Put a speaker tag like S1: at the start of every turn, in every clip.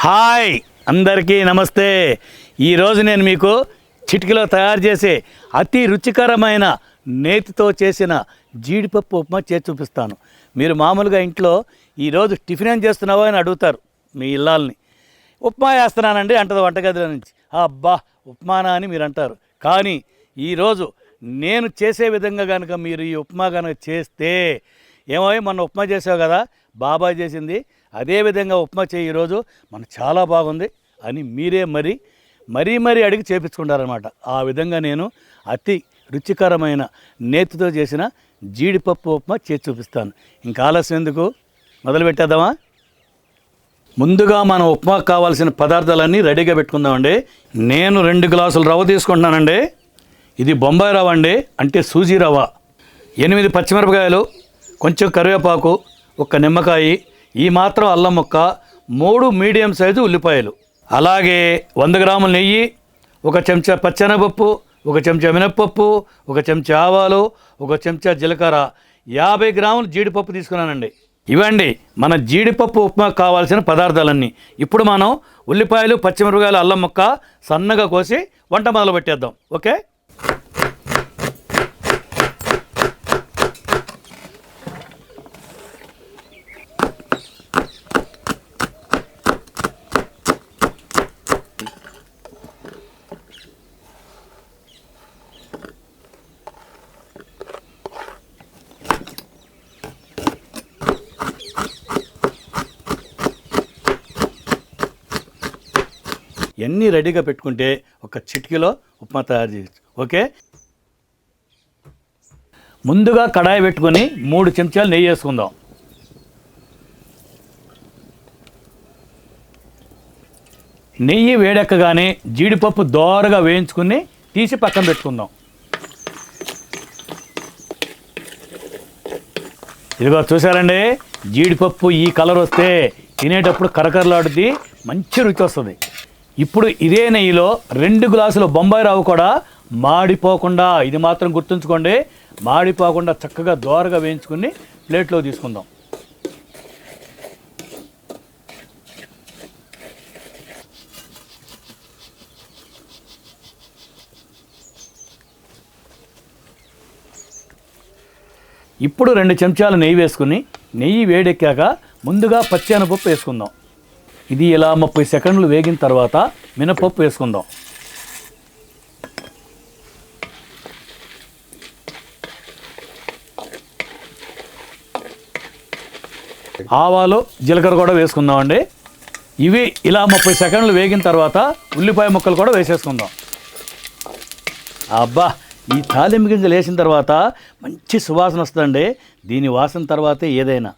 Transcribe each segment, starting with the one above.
S1: Hi! అందరికీ నమస్తే. ఈరోజు నేను మీకు చిటికలో తయారు చేసే అతి రుచికరమైన నేతితో చేసిన జీడిపప్పు ఉప్మా చేసి చూపిస్తాను. మీరు మామూలుగా ఇంట్లో ఈరోజు టిఫిన్ ఏం చేస్తున్నావో అని అడుగుతారు మీ ఇల్లాల్ని. ఉప్మా వేస్తున్నానండి అంటది వంటగదిలో నుంచి. అబ్బా! ఉప్మానా అని మీరు అంటారు. కానీ ఈరోజు నేను చేసే విధంగా కనుక మీరు ఈ ఉప్మా కనుక చేస్తే ఏమో మొన్న ఉప్మా చేసావు కదా బాబాయ్ చేసింది. అదే విధంగా ఉప్మా చేయి ఈరోజు మన చాలా బాగుంది అని మీరే మరి మరీ మరీ అడిగి చేపించుకుంటారనమాట ఆ విధంగా నేను అతి రుచికరమైన నేతితో చేసిన జీడిపప్పు ఉప్మా చేసి చూపిస్తాను. ఇంకా ఆలస్యం ఎందుకు? మొదలు పెట్టేద్దామా? ముందుగా మనం ఉప్మా కావాల్సిన పదార్థాలన్నీ రెడీగా పెట్టుకుందామండి. నేను రెండు గ్లాసులు రవ్వ తీసుకుంటున్నానండి. ఇది బొంబాయి రవ్వ అండి అంటే సూజీ రవ్వ. ఎనిమిది పచ్చిమిరపకాయలు కొంచెం కరివేపాకు ఒక నిమ్మకాయి ఈ మాత్రం అల్లం ముక్క మూడు మీడియం సైజు ఉల్లిపాయలు. అలాగే వంద గ్రాముల నెయ్యి ఒక చెంచా పచ్చెనగపప్పు ఒక చెంచా మినప్పప్పు ఒక చెంచా ఆవాలు ఒక చెంచా జీలకర్ర. యాభై గ్రాములు జీడిపప్పు తీసుకున్నానండి. ఇవండి మన జీడిపప్పు ఉప్మా కావాల్సిన పదార్థాలన్నీ. ఇప్పుడు మనం ఉల్లిపాయలు పచ్చిమిరపకాయలు అల్లం ముక్క సన్నగా కోసి వంట మొదలు పెట్టేద్దాం ఓకే? ఇవన్నీ రెడీగా పెట్టుకుంటే ఒక చిటికీలో ఉప్మా తయారు చేయొచ్చు. ఓకే? ముందుగా కడాయి పెట్టుకొని మూడు చెంచాలు నెయ్యి వేసుకుందాం. నెయ్యి వేడెక్కగానే జీడిపప్పు దోరగా వేయించుకుని తీసి పక్కన పెట్టుకుందాం. ఇదిగో చూసారండి జీడిపప్పు ఈ కలర్ వస్తే తినేటప్పుడు కరకరలాడుద్ది మంచి రుచి వస్తుంది. ఇప్పుడు ఇదే నెయ్యిలో రెండు గ్లాసులు బొంబాయి రవ్వ కూడా మాడిపోకుండా ఇది మాత్రం గుర్తుంచుకోండి మాడిపోకుండా చక్కగా దోరగా వేయించుకుని ప్లేట్లో తీసుకుందాం. ఇప్పుడు రెండు చెంచాలు నెయ్యి వేసుకుని నెయ్యి వేడెక్కాక ముందుగా పచ్చి పచ్చెనపప్పు వేసుకుందాం. ఇది ఇలా ముప్పై సెకండ్లు వేగిన తర్వాత మినపప్పు వేసుకుందాం. ఆవాలు జీలకర్ర కూడా వేసుకుందామండి. ఇవి ఇలా ముప్పై సెకండ్లు వేగిన తర్వాత ఉల్లిపాయ ముక్కలు కూడా వేసేసుకుందాం. అబ్బా ఈ తాలింపు గింజలు వేసిన తర్వాత మంచి సువాసన వస్తుందండి. దీని వాసన తర్వాతే ఏదైనా.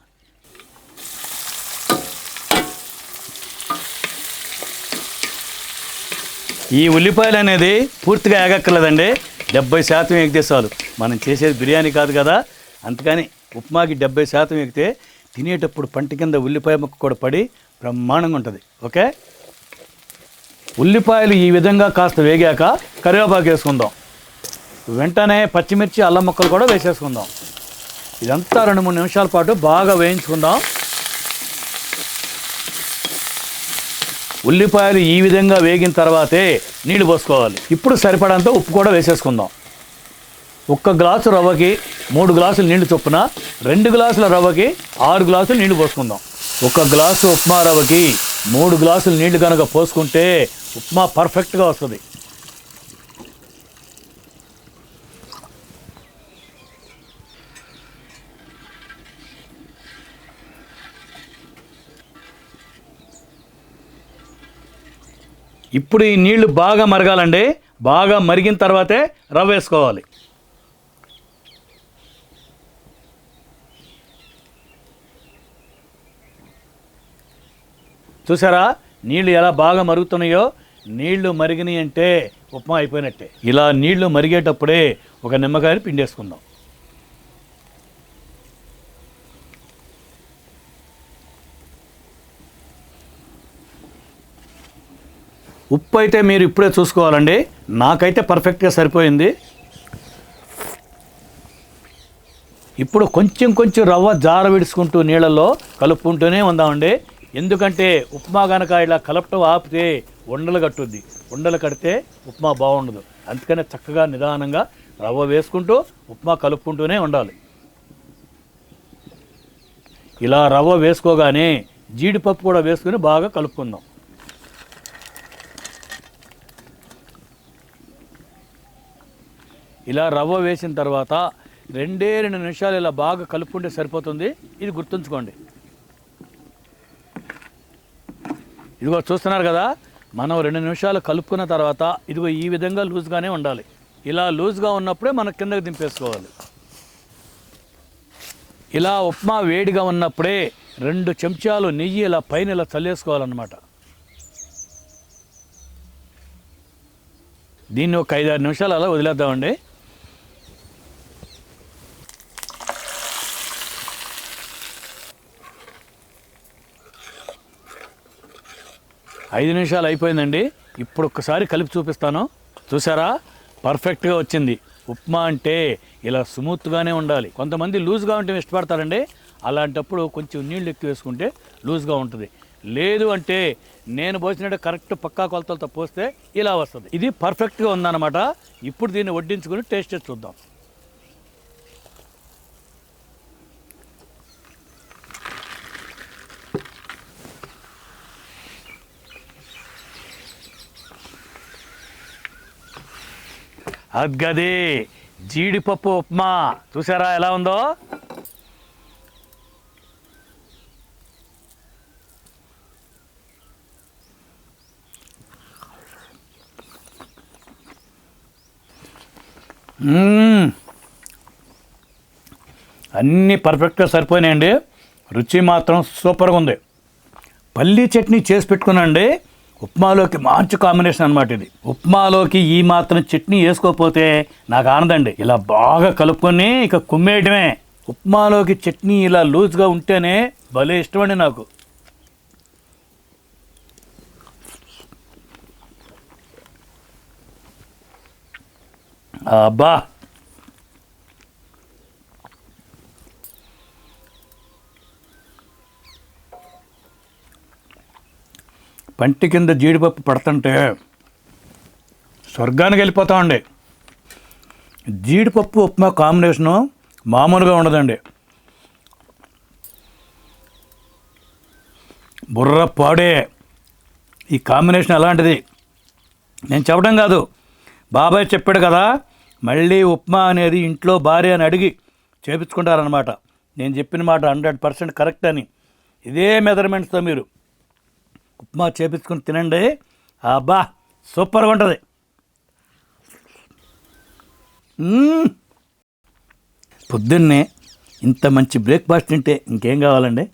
S1: ఈ ఉల్లిపాయలు అనేది పూర్తిగా ఏగక్కర్లేదండి. డెబ్బై శాతం ఎగితే చాలు. మనం చేసేది బిర్యానీ కాదు కదా. అందుకని ఉప్మాకి డెబ్బై శాతం ఎగితే తినేటప్పుడు పంట కింద ఉల్లిపాయ ముక్క కూడా పడి బ్రహ్మాండంగా ఉంటుంది. ఓకే? ఉల్లిపాయలు ఈ విధంగా కాస్త వేగాక కరివేపాకు వేసుకుందాం. వెంటనే పచ్చిమిర్చి అల్లం ముక్కలు కూడా వేసేసుకుందాం. ఇదంతా రెండు మూడు నిమిషాల పాటు బాగా వేయించుకుందాం. ఉల్లిపాయలు ఈ విధంగా వేగిన తర్వాతే నీళ్ళు పోసుకోవాలి. ఇప్పుడు సరిపడంత ఉప్పు కూడా వేసేసుకుందాం. ఒక్క గ్లాసు రవ్వకి మూడు గ్లాసులు నీళ్ళు చొప్పున రెండు గ్లాసుల రవ్వకి ఆరు గ్లాసులు నీళ్ళు పోసుకుందాం. ఒక గ్లాసు ఉప్మా రవ్వకి మూడు గ్లాసులు నీళ్ళు కనుక పోసుకుంటే ఉప్మా పర్ఫెక్ట్గా వస్తుంది. ఇప్పుడు ఈ నీళ్ళు బాగా మరగాలండి. బాగా మరిగిన తర్వాతే రవ్వ వేసుకోవాలి. చూసారా? నీళ్ళు ఎలా బాగా మరుగుతున్నాయో? నీళ్ళు మరిగినాయి అంటే ఉప్మా అయిపోయినట్టే. ఇలా నీళ్ళు మరిగేటప్పుడే ఒక నిమ్మకాయని పిండేసుకుందాం. ఉప్పు అయితే మీరు ఇప్పుడే చూసుకోవాలండి. నాకైతే పర్ఫెక్ట్గా సరిపోయింది. ఇప్పుడు కొంచెం కొంచెం రవ్వ జార విడుచుకుంటూ నీళ్ళల్లో కలుపుకుంటూనే ఉందామండి. ఎందుకంటే ఉప్మా కనుక ఇలా కలపటం ఆపితే ఉండలు కట్టుద్ది. ఉండలు కడితే ఉప్మా బాగుండదు. అందుకనే చక్కగా నిదానంగా రవ్వ వేసుకుంటూ ఉప్మా కలుపుకుంటూనే ఉండాలి. ఇలా రవ్వ వేసుకోగానే జీడిపప్పు కూడా వేసుకుని బాగా కలుపుకుందాం. ఇలా రవ్వ వేసిన తర్వాత రెండే రెండు నిమిషాలు ఇలా బాగా కలుపుకుంటే సరిపోతుంది. ఇది గుర్తుంచుకోండి. ఇదిగో చూస్తున్నారు కదా మనం రెండు నిమిషాలు కలుపుకున్న తర్వాత ఇదిగో ఈ విధంగా లూజ్గానే ఉండాలి. ఇలా లూజ్గా ఉన్నప్పుడే మనం కిందకి దింపేసుకోవాలి. ఇలా ఉప్మా వేడిగా ఉన్నప్పుడే రెండు చెంచాలు నెయ్యి ఇలా పైన ఇలా చల్లేసుకోవాలన్నమాట. దీన్ని ఒక ఐదారు నిమిషాలు అలా వదిలేద్దామండి. ఐదు నిమిషాలు అయిపోయిందండి. ఇప్పుడు ఒక్కసారి కలిపి చూపిస్తాను. చూసారా పర్ఫెక్ట్గా వచ్చింది. ఉప్మా అంటే ఇలా స్మూత్గానే ఉండాలి. కొంతమంది లూజ్గా ఉంటే ఇష్టపడతారండి. అలాంటప్పుడు కొంచెం నీళ్ళు ఎక్కువ వేసుకుంటే లూజ్గా ఉంటుంది. లేదు అంటే నేను పోసినట్టు కరెక్ట్ పక్కా కొలతలతో పోస్తే ఇలా వస్తుంది. ఇది పర్ఫెక్ట్గా ఉందన్నమాట. ఇప్పుడు దీన్ని వడ్డించుకొని టేస్ట్ చేసి చూద్దాం. అద్గది. జీడిపప్పు ఉప్మా. చూసారా ఎలా ఉందో? అన్నీ పర్ఫెక్ట్గా సరిపోయినాయండి. రుచి మాత్రం సూపర్గా ఉంది. పల్లీ చట్నీ చేసి పెట్టుకున్నాండి ఉప్మాలోకి మంచి కాంబినేషన్ అనమాట ఇది. ఉప్మాలోకి ఈ మాత్రం చట్నీ వేసుకోకపోతే నాకు ఆనందండి. ఇలా బాగా కలుపుకొని ఇక కుమ్మేయటమే ఉప్మాలోకి చట్నీ ఇలా లూజ్గా ఉంటేనే భలే ఇష్టమండి నాకు. అబ్బా! పంటి కింద జీడిపప్పు పడుతుంటే స్వర్గానికి వెళ్ళిపోతా ఉండే. జీడిపప్పు ఉప్మా కాంబినేషను మామూలుగా ఉండదండి. బుర్ర పాడే ఈ కాంబినేషన్ అలాంటిది నేను చెప్పడం కాదు. బాబాయ్ చెప్పాడు కదా మళ్ళీ ఉప్మా అనేది ఇంట్లో భార్య అని అడిగి చేపించుకుంటారనమాట నేను చెప్పిన మాట హండ్రెడ్ పర్సెంట్ కరెక్ట్ అని. ఇదే మెజర్మెంట్స్తో మీరు ఉప్మా చేపించుకుని తినండి. అబ్బా సూపర్గా ఉంటుంది. పొద్దున్నే ఇంత మంచి బ్రేక్ఫాస్ట్ తింటే ఇంకేం కావాలండి?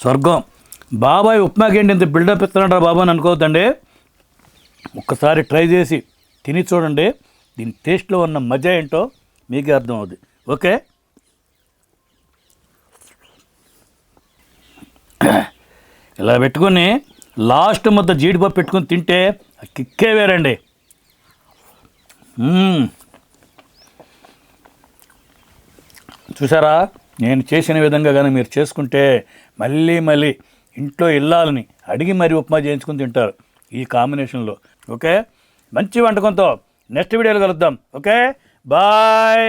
S1: స్వర్గం. బాబాయ్ ఉప్మాకేంటి ఇంత బిల్డప్ ఇస్తున్నాడు బాబా అని అనుకోవద్దండి. ఒక్కసారి ట్రై చేసి తిని చూడండి. దీని టేస్ట్లో ఉన్న మజా ఏంటో మీకే అర్థమవుద్ది. ఓకే? ఇలా పెట్టుకొని లాస్ట్ ముద్ద జీడిపప్పు పెట్టుకొని తింటే కిక్కే వేరండి. చూసారా? నేను చేసిన విధంగా కానీ మీరు చేసుకుంటే మళ్ళీ మళ్ళీ ఇంట్లో ఇల్లాలని అడిగి మరీ ఉప్మా చేయించుకుని తింటారు ఈ కాంబినేషన్లో. ఓకే? మంచి వంటకంతో నెక్స్ట్ వీడియోలో కలుద్దాం. ఓకే? బాయ్!